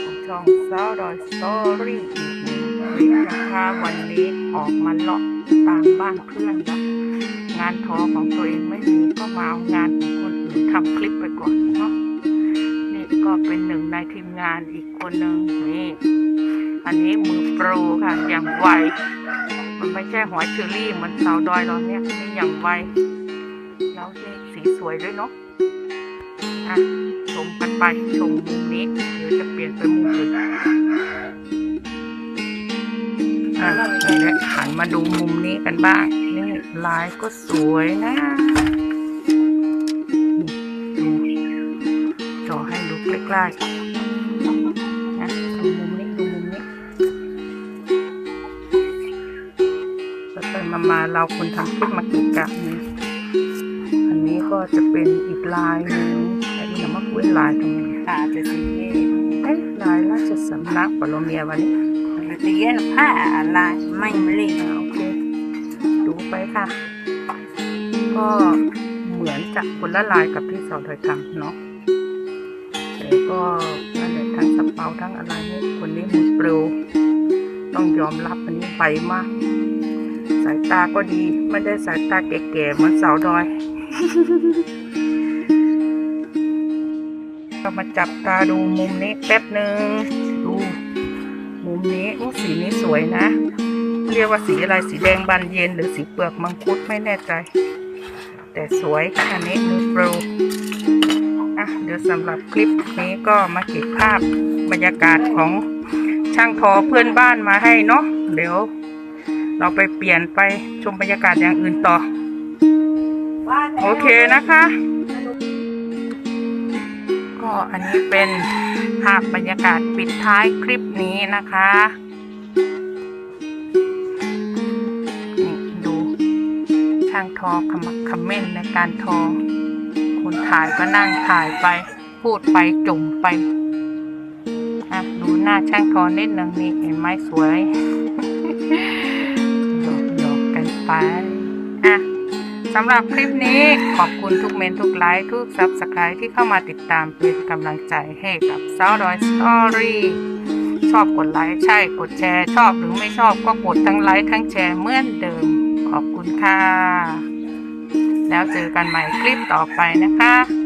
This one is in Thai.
สู่ช่องสาวดอยสตอรี่อีกหนึ่งคลิปนะคะวันนี้ออกมาเลาะตามบ้านเพื่อนแล้วงานทอของตัวเองไม่มีก็มาเอางานของคนอื่นทำคลิปไปก่อนเนาะนี่ก็เป็นหนึ่งในทีมงานอีกคนหนึ่งนี่อันนี้มือโปรค่ะอย่างไวมันไม่ใช่หอยเชอรี่เหมันสาวดอยเราเนี่ยนี่อย่างไวแล้วนี่สีสวยด้วยเนาะอะ ชมกันไปชมมุมนี้เดี๋ยวจะเปลี่ยนไปมุมอื่นอะนี่แหละหันมาดูมุมนี้กันบ้างนี่ลายก็สวยนะดูจอให้ดูใกล้ๆนะดูมุมนี้ดูมุมนี้แล้วไปมามาเราคนทำคลิปมากินกับนี้อันนี้ก็จะเป็นอีกลายหนึ่ง นี่เรามาคุยลายตรงนี้ตาจะสีเงี้ยเอ้ยลายราชสำนักปรเมียวันนี้มันจะเย็นผ้าอะไรไม่มาเลยอ่าโอเคดูไปค่ะ ก็เหมือนจะคนละลายกับที่สอนถอยทำเนาะแต่ก็นั่นแหละทั้งสเปาทั้งอะไรนี่คนนี้มือเปลวต้องยอมรับอันนี้ไปมาก สายตาก็ดี ไม่ได้สายตาแก่ๆเหมือนสาวดอย็มาจับตาดูมุมนี้แป๊บหนึ่งดู มุมนี้อู้สีนี้สวยนะ เรียกว่าสีอะไรสีแดงบานเย็นหรือสีเปลือกมังคุดไม่แน่ใจ แต่สวยอันนี้มือโปรอะเดี๋ยวสำหรับคลิปนี้ก็มาเก็บภาพบรรยากาศของช่างทอเพื่อนบ้านมาให้เนาะเดี๋ยว เราไปเปลี่ยนไปชมบรรยากาศอย่างอื่นต่อ โอเคนะคะ ก็อันนี้เป็นภาพบรรยากาศปิดท้ายคลิปนี้นะคะนี่ดูช่างทอขมักเขม้นในการทอ คนถ่ายก็นั่งถ่ายไป พูดไปจุ่มไปอะดูหน้าช่างทอนิดนึงนี่เห็นไหมสวยหยอกหยอกกันไป สำหรับคลิปนี้ขอบคุณทุกเมนทุกไลค์ทุกซับสไครต์ที่เข้ามาติดตามเป็นกำลังใจให้กับสาวดอยสตอรี่ชอบกดไลค์ใช่กดแชร์ ชอบหรือไม่ชอบก็กดทั้งไลค์ทั้งแชร์เหมือนเดิม ขอบคุณค่ะ แล้วเจอกันใหม่คลิปต่อไปนะคะ